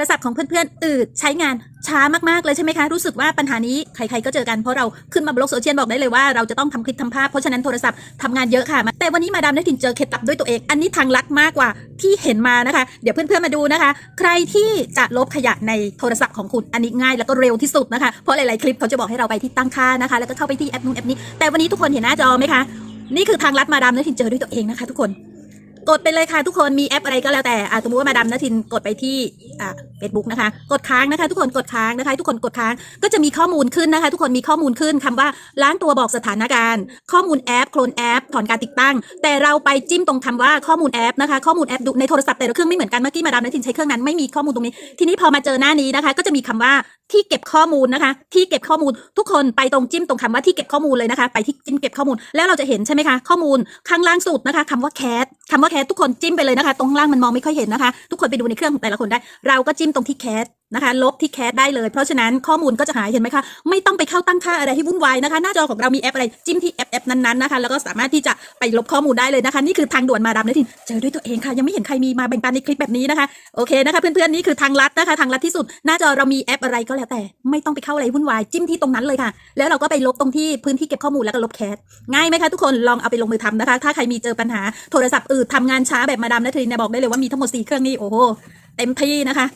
รศัพท์ของเพื่อนๆอืดใช้งานช้ามากๆเลยใช่ไหมคะ รู้สึกว่าปัญหานี้ใครๆก็เจอกันเพราะเราขึ้นมาบนโลกโซเชียลบอกได้เลยว่าเราจะต้องทำคลิปทำภาพเพราะฉะนั้นโทรศัพท์ทำงานเยอะค่ะ แต่วันนี้มาดามได้ถินเจอเคล็ดลับด้วยตัวเอง อันนี้ทางลัดมากกว่าที่เห็นมานะคะ เดี๋ยวเพื่อนๆมาดูนะคะ ใครที่จะลบขยะในโทรศัพท์ของคุณอันนี้ง่ายแล้วก็เร็วที่สุดนะคะเพราะหลายๆคลิปเขาจะบอกให้เราไปที่ตั้งค่านะคะ แล้วก็เข้าไปที่แอปนู้นแอปนี้แต่วันนี้ทุกคนเห็นหน้าจอไหมคะนี่คือทางลัดมาดามได้ถินเจอด้วยตัวเองนะคะ ทุกคน กดไปเลยค่ะทุกคนมีแอปอะไรก็แล้วแต่อะสมมติว่ามาดามนทินกดไปที่อ่าเฟซบุ๊กนะคะ กดค้างนะคะ ทุกคนกดค้างนะคะ ทุกคนกดค้างก็จะมีข้อมูลขึ้นนะคะ ทุกคนมีข้อมูลขึ้นคำว่าล้างตัวบอกสถานการณ์ ข้อมูลแอปโคลนแอปถอนการติดตั้ง แต่เราไปจิ้มตรงคำว่าข้อมูลแอปนะคะข้อมูลแอปดูในโทรศัพท์แต่ละเครื่องไม่เหมือนกันเมื่อกี้มาดามนทินใช้เครื่องนั้นไม่มีข้อมูลตรงนี้ ทีนี้พอมาเจอหน้านี้นะคะ ก็จะมีคำว่าที่เก็บข้อมูลนะคะ ที่เก็บข้อมูลทุกคนไปตรงจิ้มตรงคำว่าที่เก็บข้อมูลเลยนะคะ ไปที่จิ้มเก็บข้อมูลแล้วเราจะเห็นใช่ไหมคะข้อมูลข้างล่างสุดนะคะคำว่าแคสคำว่าแคสทุกคนจิ้มไปเลยนะคะ ตรงข้างล่างมันมองไม่ค่อยเห็นนะคะ ทุกคนไปดูในเครื่องของแต่ละคนได้ เราก็จิ้มตรงที่แคส นะคะลบที่แคสได้เลย เพราะฉะนั้นข้อมูลก็จะหายเห็นไหมคะ ไม่ต้องไปเข้าตั้งค่าอะไรให้วุ่นวายนะคะ หน้าจอของเรามีแอปอะไรจิ้มที่แอปแอปนั้นๆนะคะ แล้วก็สามารถที่จะไปลบข้อมูลได้เลยนะคะ นี่คือทางด่วนมาดามนทินเจอด้วยตัวเองค่ะ ยังไม่เห็นใครมีมาแบ่งปันในคลิปแบบนี้นะคะโอเคนะคะ เพื่อนๆนี่คือทางลัดนะคะ ทางลัดที่สุด หน้าจอเรามีแอปอะไรก็แล้วแต่ ไม่ต้องไปเข้าอะไรวุ่นวายจิ้มที่ตรงนั้นเลยค่ะ แล้วเราก็ไปลบตรงที่พื้นที่เก็บข้อมูลแล้วก็ลบแคสง่ายไหมคะทุกคนลองเอาไปลงมือทำนะคะ ถ้าใครมีเจอปัญหาโทรศัพท์อืดทำงานช้าแบบมาดามนทินเนี่ยบอกได้เลยว่ามีทั้งหมดสี่เครื่องนี่โอ้โหเต็มที่นะคะ